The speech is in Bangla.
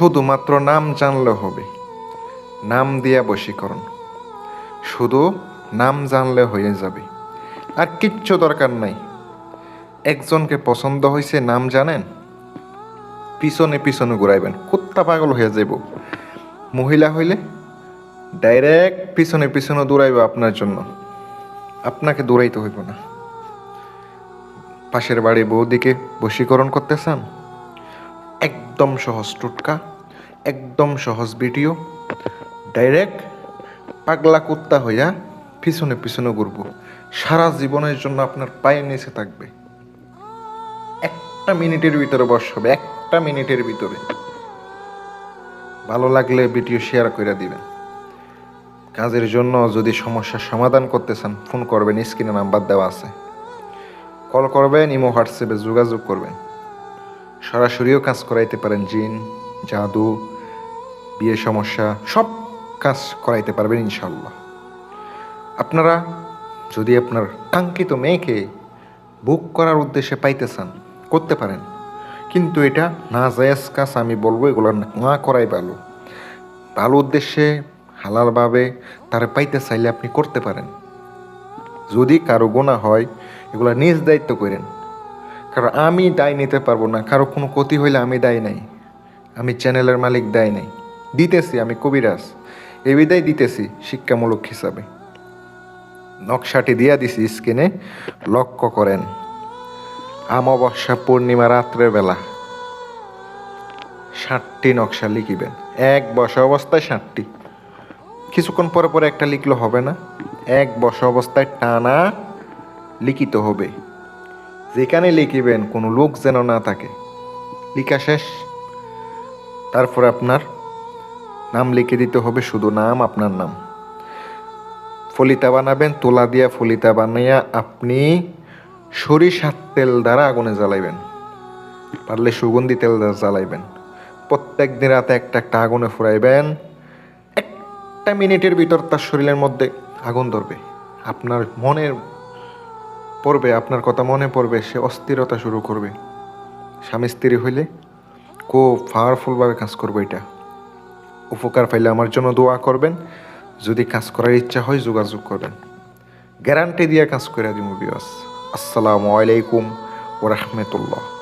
শুধুমাত্র নাম জানলে হবে। নাম দিয়া বশীকরণ। শুধু নাম জানলে হয়ে যাবে। আর কিচ্ছু দরকার নাই। একজনকে পছন্দ হয়েছে নাম জানেন? পিছনে পিছনে ঘুরাইবেন, কুত্তা পাগল হয়ে যাব মহিলা হইলে ডাইরেক্ট পিছনে পিছনে দৌড়াইব আপনার জন্য। আপনাকে দৌড়াইতে হইব না। পাশের বাড়ি বৌদিকে বশীকরণ করতে চান? একদম সহজ টুটকা। একদম সহজ ভিডিও। ডাইরেক্ট পাগলা কুত্তা হইয়া পিছনে পিছনে ঘুরব। সারা জীবনের জন্য আপনার পায়ে নিচে থাকবে। একটা মিনিটের ভিতরে বস হবে, একটা মিনিটের ভিতরে। ভালো লাগলে ভিডিও শেয়ার করে দিবেন। কাজের জন্য যদি সমস্যার সমাধান করতে চান ফোন করবেন স্ক্রিনে নাম্বার দেওয়া আছে। কল করবেন ইমো হোয়াটসঅ্যাপে যোগাযোগ করবেন। সরাসরিও কাজ করাইতে পারেন, জিন, জাদু বিয়ে সমস্যা, সব কাজ করাইতে পারবেন ইনশাল্লাহ আপনারা যদি আপনার কাঙ্ক্ষিত মেয়েকে বুক করার উদ্দেশ্যে পাইতে চান করতে পারেন। কিন্তু এটা না জায়েজ কাজ আমি বলব, এগুলো না করাই ভালো। ভালো উদ্দেশ্যে, হালালভাবে তারা পাইতে চাইলে আপনি করতে পারেন। যদি কারও গোনা হয়, এগুলো নিজ দায়িত্ব করেন। কারণ আমি দায় নিতে পারব না, কারও কোনো ক্ষতি হইলে আমি দায় নাই। আমি চ্যানেলের মালিক দায় নাই। দিতেছি আমি কবিরাজ। এ বিদায় দিতেছি শিক্ষামূলক হিসাবে। নকশাটি দিয়া দিছি স্ক্রিনে, লক্ষ্য করেন। আমাবস্যা পূর্ণিমা রাত্রের বেলা। ষাটটি নকশা লিখিবেন। এক বসা অবস্থায় ষাটটি। কিছুক্ষণ পরে পরে একটা লিখলে হবে না। এক বসা অবস্থায় টানা লিখিত হবে। যেখানে লিখিবেন কোনো লোক যেন না থাকে। লিখা শেষ। তারপরে আপনার নাম লিখে দিতে হবে, শুধু নাম, আপনার নাম। ফলিতা বানাবেন, তোলা দিয়া ফলিতা বানাইয়া আপনি সরিষার তেল দ্বারা আগুনে জ্বালাইবেন। পারলে সুগন্ধি তেল দ্বারা জ্বালাইবেন। প্রত্যেক দিন রাতে একটা একটা আগুনে ফুরাইবেন। একটা মিনিটের ভিতর তার শরীরের মধ্যে আগুন ধরবে। আপনার মনের পড়বে, আপনার কথা মনে পড়বে, সে অস্থিরতা শুরু করবে। স্বামী স্ত্রী হইলে খুব পাওয়ারফুলভাবে কাজ করবে এটা। উপকার পাইলে আমার জন্য দোয়া করবেন। যদি কাজ করার ইচ্ছা হয়, যোগাযোগ করবেন। গ্যারান্টি দিয়ে কাজ করে দিব বিবাস আসসালামু আলাইকুম ও রহমতুল্লাহ।